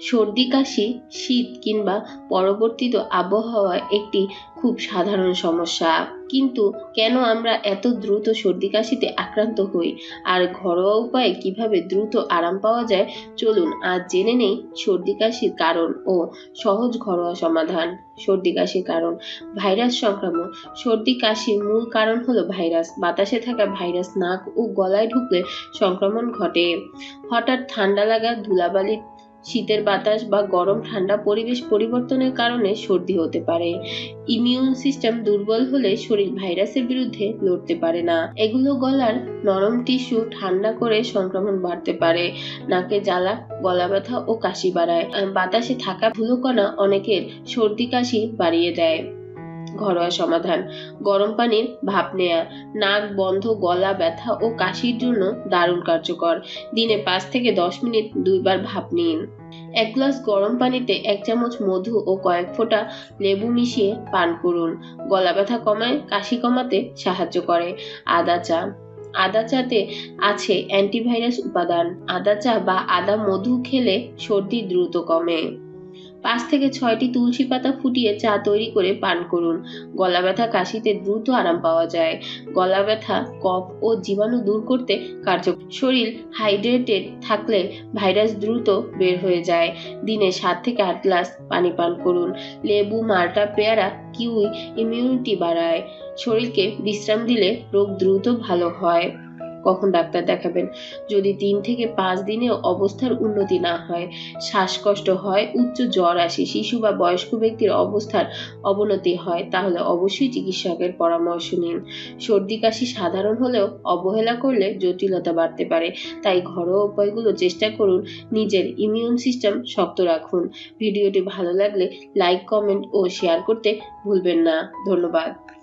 সর্দি, কাশি, শীত কিংবা পরবর্তিত আবহাওয়া একটি খুব সাধারণ সমস্যা। কিন্তু কেন আমরা এত দ্রুত সর্দি, কাশিতে আক্রান্ত হই? আর ঘরোয়া উপায়ে কীভাবে দ্রুত আরাম পাওয়া যায়? চলুন আজ জেনে নেই সর্দি, কাশির কারণ ও সহজ ঘরোয়া সমাধান। সর্দি, কাশির কারণ, ভাইরাস সংক্রমণ সর্দি, কাশির মূল কারণ হলো ভাইরাস। বাতাসে থাকা ভাইরাস নাক ও গলায় ঢুকলে সংক্রমণ ঘটে। হঠাৎ ঠান্ডা লাগা, ধুলাবালি শীতের বাতাস বা গরম ঠান্ডা পরিবেশ পরিবর্তনের কারণে সর্দি হতে পারে। ইমিউন সিস্টেম দুর্বল হলে শরীর ভাইরাসের বিরুদ্ধে লড়তে পারে না। এগুলো গলার নরম টিস্যু ঠান্ডা করে সংক্রমণ বাড়তে পারে। নাকে জ্বালা গলা ব্যথা ও কাশি বাড়ায়। বাতাসে থাকা ধুলোকণা অনেকের সর্দি কাশি বাড়িয়ে দেয়। ঘরোয়া সমাধান। গরম পানির ভাপ নেয়া, নাক বন্ধ, গলা ব্যথা ও কাশির জন্য দারুণ কার্যকর। দিনে পাঁচ থেকে দশ মিনিট দুইবার ভাপ নিন। এক গ্লাস গরম পানিতে এক চামচ মধু ও কয়েক ফোঁটা লেবু মিশিয়ে পান করুন। গলা ব্যথা কমায়, কাশি কমাতে সাহায্য করে। আদা চা। আদা চাতে আছে অ্যান্টিভাইরাস উপাদান। আদা চা বা আদা মধু খেলে সর্দি দ্রুত কমে। পাঁচ থেকে ছয়টি তুলসী পাতা ফুটিয়ে চা তৈরি করে পান করুন। গলা ব্যথা কাশিতে দ্রুত আরাম পাওয়া যায়। গলা ব্যথা, কফ ও জীবাণু দূর করতে কার্যকর। শরীর হাইড্রেটেড থাকলে ভাইরাস দ্রুত বের হয়ে যায়। দিনে সাত থেকে আট গ্লাস পানি পান করুন। লেবু, মাল্টা, পেয়ারা, কিউই, ইমিউনিটি বাড়ায়। শরীরকে বিশ্রাম দিলে রোগ দ্রুত ভালো হয়। কখন ডাক্তার দেখাবেন? যদি তিন থেকে পাঁচ দিনে অবস্থার উন্নতি না হয়, শ্বাসকষ্ট হয়, উচ্চ জ্বর আসে, শিশু বা বয়স্ক ব্যক্তির অবস্থার অবনতি হয়, তাহলে অবশ্যই চিকিৎসকের পরামর্শ নিন। সর্দি কাশি সাধারণ হলেও অবহেলা করলে জটিলতা বাড়তে পারে। তাই ঘরোয়া উপায়গুলো চেষ্টা করুন, নিজের ইমিউন সিস্টেম শক্ত রাখুন। ভিডিওটি ভালো লাগলে লাইক কমেন্ট ও শেয়ার করতে ভুলবেন না। ধন্যবাদ।